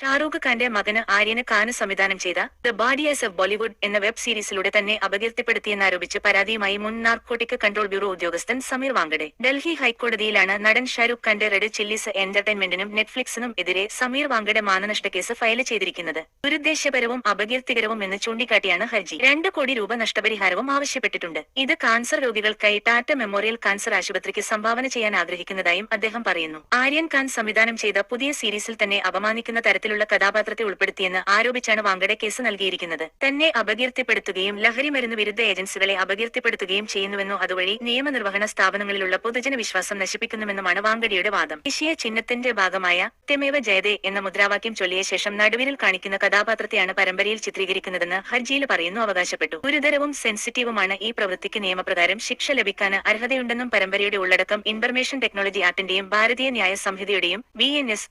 ഷാറൂഖ് ഖാന്റെ മകന് ആര്യന് ഖാന് സംവിധാനം ചെയ്ത ദ ബാഡിയേഴ്സ് ഓഫ് ബോളിവുഡ് എന്ന വെബ് സീരീസിലൂടെ തന്നെ അപകീർത്തിപ്പെടുത്തിയെന്നാരോപിച്ച് പരാതിയുമായി മുൻ നാർക്കോട്ടിക് കൺട്രോൾ ബ്യൂറോ ഉദ്യോഗസ്ഥൻ സമീർ വാങ്കഡെ ഡൽഹി ഹൈക്കോടതിയിലാണ് നടൻ ഷാരൂഖ് ഖാന്റെ റെഡ് ചില്ലീസ് എന്റർടൈൻമെന്റിനും നെറ്റ്ഫ്ലിക്സിനും എതിരെ സമീർ വാങ്കഡെ മാനനഷ്ട കേസ് ഫയൽ ചെയ്തിരിക്കുന്നത്. ദുരുദ്ദേശപരവും അപകീർത്തികരവും എന്ന് ചൂണ്ടിക്കാട്ടിയാണ് ഹർജി. രണ്ട് കോടി രൂപ നഷ്ടപരിഹാരവും ആവശ്യപ്പെട്ടിട്ടുണ്ട്. ഇത് കാൻസർ രോഗികൾക്കായി ടാറ്റ മെമ്മോറിയൽ കാൻസർ ആശുപത്രിക്ക് സംഭാവന ചെയ്യാൻ ആഗ്രഹിക്കുന്നതായും അദ്ദേഹം പറയുന്നു. ആര്യൻ ഖാൻ സംവിധാനം ചെയ്ത പുതിയ സീരീസിൽ തന്നെ അപമാനിക്കുന്ന തരത്തിലുള്ള കഥാപാത്രത്തെ ഉൾപ്പെടുത്തിയെന്ന് ആരോപിച്ചാണ് വാങ്കഡെ കേസ് നൽകിയിരിക്കുന്നത്. തന്നെ അപകീർത്തിപ്പെടുത്തുകയും ലഹരി മരുന്ന് വിരുദ്ധ ഏജൻസികളെ അപകീർത്തിപ്പെടുത്തുകയും ചെയ്യുന്നുവെന്നോ അതുവഴി നിയമനിർവഹണ സ്ഥാപനങ്ങളിലുള്ള പൊതുജന വിശ്വാസം നശിപ്പിക്കുന്നുവെന്നുമാണ് വാങ്കഡിയുടെ വാദം. വിഷയ ചിഹ്നത്തിന്റെ ഭാഗമായ തെമേവ ജയദേ എന്ന മുദ്രാവാക്യം ചൊല്ലിയ ശേഷം നടുവിരൽ കാണിക്കുന്ന കഥാപാത്രത്തെയാണ് പരമ്പരയിൽ ചിത്രീകരിക്കുന്നതെന്ന് ഹർജിയിൽ പറയുന്നു അവകാശപ്പെട്ടു. ഗുരുതരവും സെൻസിറ്റീവുമാണ് ഈ പ്രവൃത്തിക്ക് നിയമപ്രകാരം ശിക്ഷ ലഭിക്കാൻ അർഹതയുണ്ടെന്നും പരമ്പരയുടെ ഉള്ളടക്കം ഇൻഫർമേഷൻ ടെക്നോളജി ആക്ടിന്റെയും ഭാരതീയ ന്യായ സംഹിതയുടെയും ബി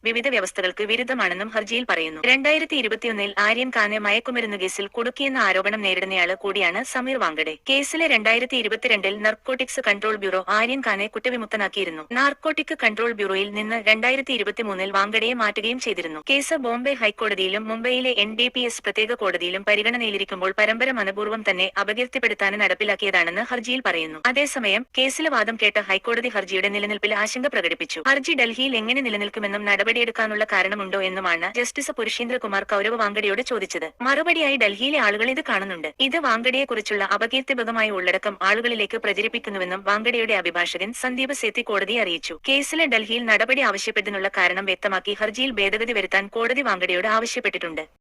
വിവിധ വ്യവസ്ഥകൾക്ക് വിരുദ്ധമാണെന്നും ഹർജിയിൽ പറയുന്നു. രണ്ടായിരത്തി ഇരുപത്തിയൊന്നിൽ ആര്യൻ ഖാനെ മയക്കുമരുന്ന് കേസിൽ കുടുക്കിയെന്ന ആരോപണം നേരിടുന്നയാൾ കൂടിയാണ് സമീർ വാങ്കഡെ. കേസിലെ രണ്ടായിരത്തി ഇരുപത്തിരണ്ടിൽ നർക്കോട്ടിക്സ് കൺട്രോൾ ബ്യൂറോ ആര്യൻ ഖാനെ കുറ്റവിമുക്തനാക്കിയിരുന്നു. നാർക്കോട്ടിക് കൺട്രോൾ ബ്യൂറോയിൽ നിന്ന് രണ്ടായിരത്തി ഇരുപത്തിമൂന്നിൽ വാങ്കഡയെ മാറ്റുകയും ചെയ്തിരുന്നു. കേസ് ബോംബെ ഹൈക്കോടതിയിലും മുംബൈയിലെ എൻ ഡി പി എസ് പ്രത്യേക കോടതിയിലും പരിഗണനയിലിരിക്കുമ്പോൾ പരമ്പര മനപൂർവം തന്നെ അപകീർത്തിപ്പെടുത്താൻ നടപ്പിലാക്കിയതാണെന്ന് ഹർജിയിൽ പറയുന്നു. അതേസമയം കേസിലെ വാദം കേട്ട ഹൈക്കോടതി ഹർജിയുടെ നിലനിൽപ്പിൽ ആശങ്ക പ്രകടിപ്പിച്ചു. ഹർജി ഡൽഹിയിൽ എങ്ങനെ നിലനിൽക്കുമെന്നും നടപടിയെടുക്കാനുള്ള കാരണമുണ്ടോ എന്നുമാണ് ജസ്റ്റിസ് പുരുഷേന്ദ്രകുമാർ കൗരവ വാങ്കഡയോട് ചോദിച്ചത്. മറുപടിയായി ഡൽഹിയിലെ ആളുകൾ ഇത് കാണുന്നുണ്ട്. ഇത് വാങ്കഡയെക്കുറിച്ചുള്ള അപകീർത്തിപകമായ ഉള്ളടക്കം ആളുകളിലേക്ക് പ്രചരിപ്പിക്കുന്നുവെന്നും വാങ്കഡയുടെ അഭിഭാഷകൻ സന്ദീപ് സേത്തി കോടതിയെ അറിയിച്ചു. കേസിലെ ഡൽഹിയിൽ നടപടി ആവശ്യപ്പെട്ടതിനുള്ള കാരണം വ്യക്തമാക്കി ഹർജിയിൽ ഭേദഗതി വരുത്താൻ കോടതി വാങ്കഡയോട് ആവശ്യപ്പെട്ടിട്ടുണ്ട്.